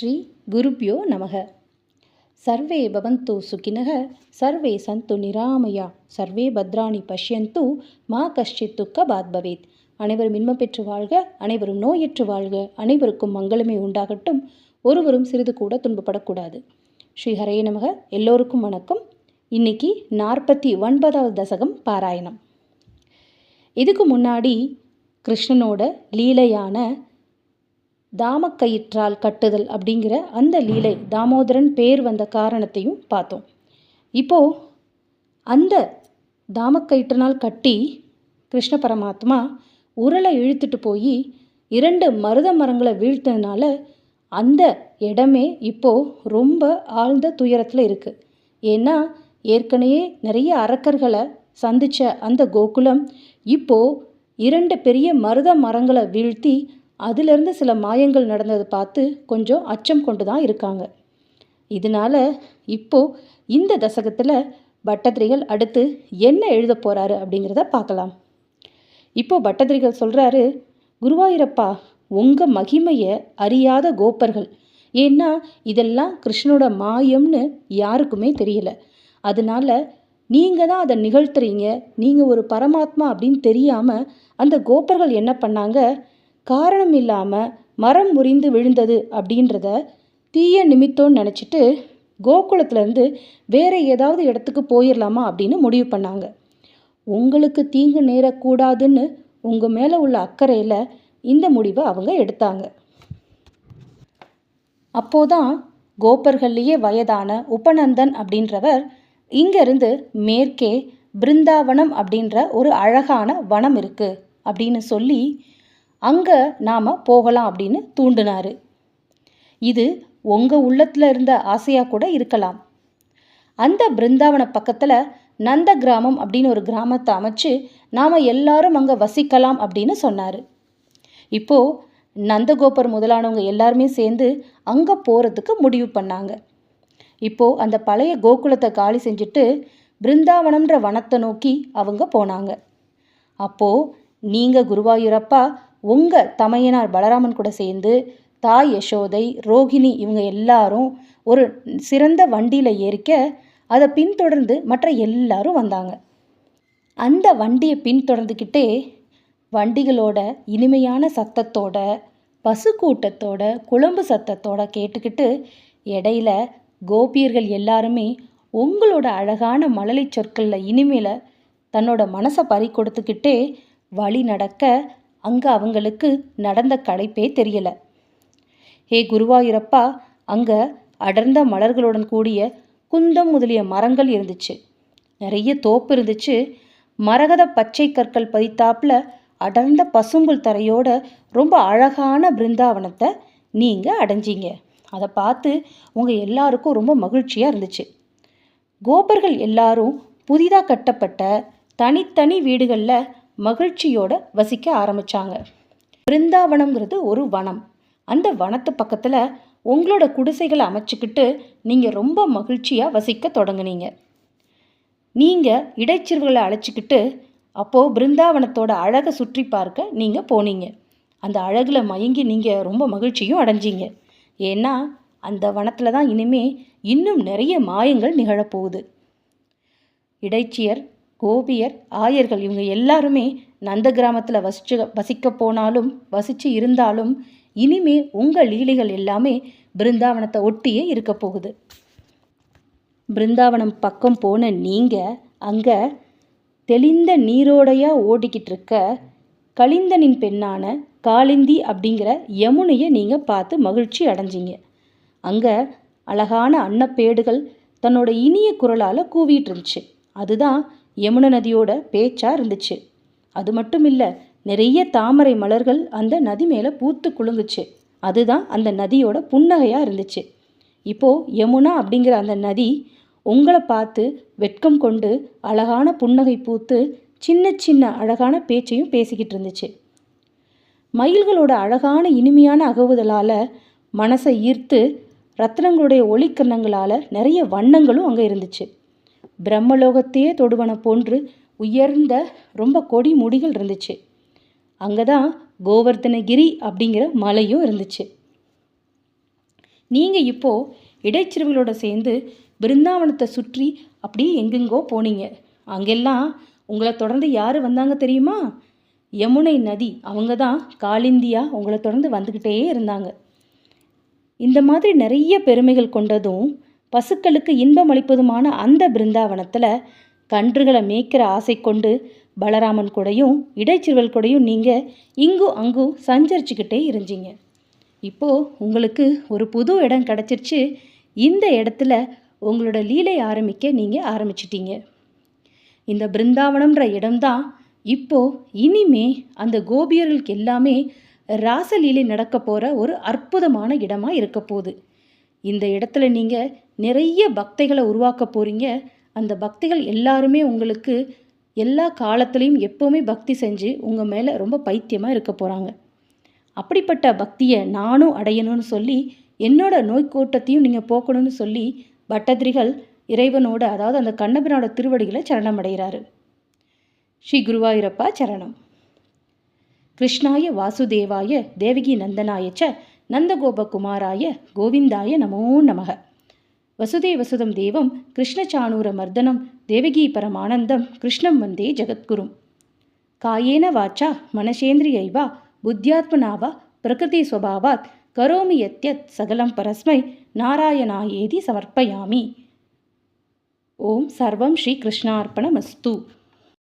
ஸ்ரீ குருப்யோ நமக. சர்வே பவந்து சுகினக சர்வே சந்து நிராமயா சர்வே பத்ராணி பஷ்யந்து மா கஷ்டித் துக்க பாத் பவேத். அனைவரும் இன்பம் பெற்று வாழ்க அனைவரும் நோயற்று வாழ்க அனைவருக்கும் மங்களமே உண்டாகட்டும். ஒருவரும் சிறிது கூட துன்பப்படக்கூடாது. ஸ்ரீ ஹரே நமக எல்லோருக்கும் வணக்கம். இன்னைக்கு நாற்பத்தி ஒன்பதாவது தசகம் பாராயணம். இதுக்கு முன்னாடி கிருஷ்ணனோட லீலையான தாமக்கயிற்றால் கட்டுதல் அப்படிங்கிற அந்த லீலை தாமோதரன் பேர் வந்த காரணத்தையும் பார்த்தோம். இப்போது அந்த தாமக்கயிற்றினால் கட்டி கிருஷ்ண பரமாத்மா உரலை இழுத்துட்டு போய் இரண்டு மருத மரங்களை வீழ்த்ததுனால அந்த இடமே இப்போது ரொம்ப ஆழ்ந்த துயரத்தில் இருக்குது ஏன்னா ஏற்கனவே நிறைய அரக்கர்களை சந்தித்த அந்த கோகுலம் இப்போது இரண்டு பெரிய மருத மரங்களை வீழ்த்தி அதிலிருந்து சில மாயங்கள் நடந்ததை பார்த்து கொஞ்சம் அச்சம் கொண்டு தான் இருக்காங்க. இதனால் இப்போது இந்த தசகத்தில் பட்டத்திரிகள் அடுத்து என்ன எழுத போகிறாரு அப்படிங்கிறத பார்க்கலாம். இப்போது பட்டத்திரிகள் சொல்கிறாரு குருவாயூரப்பா உங்கள் மகிமையை அறியாத கோப்பர்கள். ஏன்னா இதெல்லாம் கிருஷ்ணனோட மாயம்னு யாருக்குமே தெரியல. அதனால நீங்கள் தான் அதை நிகழ்த்துறீங்க. நீங்கள் ஒரு பரமாத்மா அப்படின்னு தெரியாமல் அந்த கோப்பர்கள் என்ன பண்ணாங்க? காரணம் இல்லாமல் மரம் முறிந்து விழுந்தது அப்படின்றத தீய நிமித்தம்னு நினச்சிட்டு கோகுலத்துலேருந்து வேறு ஏதாவது இடத்துக்கு போயிடலாமா அப்படின்னு முடிவு பண்ணாங்க. உங்களுக்கு தீங்கு நேரக்கூடாதுன்னு உங்கள் மேலே உள்ள அக்கறையில் இந்த முடிவை அவங்க எடுத்தாங்க. அப்போதான் கோபர்கள்லேயே வயதான உபநந்தன் அப்படின்றவர் இங்கேருந்து மேற்கே பிருந்தாவனம் அப்படின்ற ஒரு அழகான வனம் இருக்குது அப்படின்னு சொல்லி அங்கே நாம் போகலாம் அப்படின்னு தூண்டினார். இது உங்கள் உள்ளத்தில் இருந்த ஆசையாக கூட இருக்கலாம். அந்த பிருந்தாவன பக்கத்தில் நந்த கிராமம் அப்படின்னு ஒரு கிராமத்தை அமைச்சு நாம் எல்லாரும் அங்கே வசிக்கலாம் அப்படின்னு சொன்னார். இப்போது நந்தகோபர் முதலானவங்க எல்லாருமே சேர்ந்து அங்கே போகிறதுக்கு முடிவு பண்ணாங்க. இப்போது அந்த பழைய கோகுலத்தை காலி செஞ்சுட்டு பிருந்தாவனம்ன்ற வனத்தை நோக்கி அவங்க போனாங்க. அப்போது நீங்கள் குருவாயூரப்பா உங்கள் தமையனார் பலராமன் கூட சேர்ந்து தாய் யசோதை ரோகிணி இவங்க எல்லாரும் ஒரு சிறந்த வண்டியில் ஏறிக்க அதை பின்தொடர்ந்து மற்ற எல்லாரும் வந்தாங்க. அந்த வண்டியை பின்தொடர்ந்துக்கிட்டே வண்டிகளோட இனிமையான சத்தத்தோட பசு கூட்டத்தோட குழம்பு சத்தத்தோட கேட்டுக்கிட்டு இடையில கோபியர்கள் எல்லாருமே உங்களோட அழகான மழலை சொற்களில் இனிமேல தன்னோட மனசை பறி கொடுத்துக்கிட்டே வழி நடக்க அங்கே அவங்களுக்கு நடந்த களைப்பே தெரியல. ஹே குருவாயூரப்பா அங்கே அடர்ந்த மலர்களுடன் கூடிய குந்தம் முதலிய மரங்கள் இருந்துச்சு. நிறைய தோப்பு இருந்துச்சு. மரகத பச்சை கற்கள் பதித்தாப்புல அடர்ந்த பசும்புல் தரையோட ரொம்ப அழகான பிருந்தாவனத்தை நீங்கள் அடைஞ்சிங்க. அதை பார்த்து உங்கள் எல்லாருக்கும் ரொம்ப மகிழ்ச்சியாக இருந்துச்சு. கோபர்கள் எல்லாரும் புதிதாக கட்டப்பட்ட தனித்தனி வீடுகளில் மகிழ்ச்சியோட வசிக்க ஆரம்பித்தாங்க பிருந்தாவனம்ங்கிறது ஒரு வனம். அந்த வனத்து பக்கத்தில் உங்களோட குடிசைகளை அமைச்சிக்கிட்டு நீங்கள் ரொம்ப மகிழ்ச்சியாக வசிக்க தொடங்குனீங்க. நீங்கள் இடைச்சிறுகளை அழைச்சிக்கிட்டு அப்போது பிருந்தாவனத்தோட அழகை சுற்றி பார்க்க நீங்கள் போனீங்க. அந்த அழகில் மயங்கி நீங்கள் ரொம்ப மகிழ்ச்சியும் அடைஞ்சிங்க. ஏன்னா அந்த வனத்தில் தான் இனிமே இன்னும் நிறைய மாயங்கள் நிகழப்போகுது. இடைச்சியர் கோபியர் ஆயர்கள் இவங்க எல்லாருமே நந்த கிராமத்தில் வசிச்சு வசிக்க போனாலும் வசித்து இருந்தாலும் இனிமே உங்கள் லீலைகள் எல்லாமே பிருந்தாவனத்தை ஒட்டியே இருக்க போகுது. பிருந்தாவனம் பக்கம் போன நீங்கள் அங்கே தெளிந்த நீரோடையாக ஓடிக்கிட்டு இருக்க கலிந்தனின் பெண்ணான காளிந்தி அப்படிங்கிற யமுனையை நீங்கள் பார்த்து மகிழ்ச்சி அடைஞ்சிங்க. அங்கே அழகான அன்னப்பேடுகள் தன்னோட இனிய குரலால் கூவிட்டு இருந்துச்சு. அதுதான் யமுனை நதியோட பேச்சாக இருந்துச்சு. அது மட்டும் இல்லை நிறைய தாமரை மலர்கள் அந்த நதி மேலே பூத்து குலுங்குச்சு. அதுதான் அந்த நதியோட புன்னகையாக இருந்துச்சு. இப்போது யமுனா அப்படிங்கிற அந்த நதி உங்களை பார்த்து வெட்கம் கொண்டு அழகான புன்னகை பூத்து சின்ன சின்ன அழகான பேச்சையும் பேசிக்கிட்டு இருந்துச்சு. மயில்களோட அழகான இனிமையான அகவுதலால் மனசை ஈர்த்து ரத்னங்களுடைய ஒளிக்கண்ணங்களால் நிறைய வண்ணங்களும் அங்கே இருந்துச்சு. பிரம்மலோகத்தையே தொடுவன போன்று உயர்ந்த ரொம்ப கொடி முடிகள் இருந்துச்சு. அங்கே தான் கோவர்த்தனகிரி அப்படிங்கிற மலையும் இருந்துச்சு. நீங்கள் இப்போது இடைச்சிறுவர்களோட சேர்ந்து பிருந்தாவனத்தை சுற்றி அப்படியே எங்கெங்கோ போனீங்க. அங்கெல்லாம் உங்களை தொடர்ந்து யார் வந்தாங்க தெரியுமா? யமுனை நதி. அவங்க தான் காலிந்தியா உங்களை தொடர்ந்து வந்துக்கிட்டே இருந்தாங்க. இந்த மாதிரி நிறைய பெருமைகள் கொண்டதும் பசுக்களுக்கு இன்பம் அளிப்பதுமான அந்த பிருந்தாவனத்தில் கன்றுகளை மேய்க்கிற ஆசை கொண்டு பலராமன் கூடயும் இடைச்சிறுவல் கூடையும் நீங்கள் இங்கும் அங்கும் சஞ்சரிச்சுக்கிட்டே இருந்தீங்க. இப்போது உங்களுக்கு ஒரு புது இடம் கிடச்சிருச்சு. இந்த இடத்துல உங்களோட லீலை ஆரம்பிக்க நீங்கள் ஆரம்பிச்சிட்டீங்க. இந்த பிருந்தாவனம்ன்ற இடம்தான் இப்போது இனிமே அந்த கோபியர்களுக்கு எல்லாமே ராசலீலை நடக்க போகிற ஒரு அற்புதமான இடமாக இருக்க போகுது. இந்த இடத்துல நீங்கள் நிறைய பக்தைகளை உருவாக்க போகிறீங்க அந்த பக்திகள் எல்லாருமே உங்களுக்கு எல்லா காலத்துலேயும் எப்போவுமே பக்தி செஞ்சு உங்கள் மேலே ரொம்ப பைத்தியமாக இருக்க போகிறாங்க அப்படிப்பட்ட பக்தியை நானும் அடையணும்னு சொல்லி என்னோட நோய்க்கோட்டத்தையும் நீங்கள் போக்கணும்னு சொல்லி பட்டதிரிகள் இறைவனோட அதாவது அந்த கண்ணபினோட திருவடிகளை சரணம் அடைகிறாரு ஸ்ரீ குருவாயூரப்பா சரணம். கிருஷ்ணாய வாசுதேவாய தேவகி நந்தனாய ச நந்தகோபகுமாராய கோவிந்தாய நமோ நமக. வசுதே வசுதம் தேவம் கிருஷ்ணச்சாணூர மர்தனம் தேவகி பரமானந்தம் கிருஷ்ணம் வந்தே ஜகத்குரும் காயேன வாச்சா மனசேந்திரியைவா புத்தியாத்மனாவா பிரகிருதி ஸ்வபாவாத் கரோமி யத்யத் சகலம் பரஸ்மை நாராயணாயேதி சமர்ப்பயாமி. ஓம் சர்வம் ஸ்ரீ கிருஷ்ணார்ப்பணமஸ்து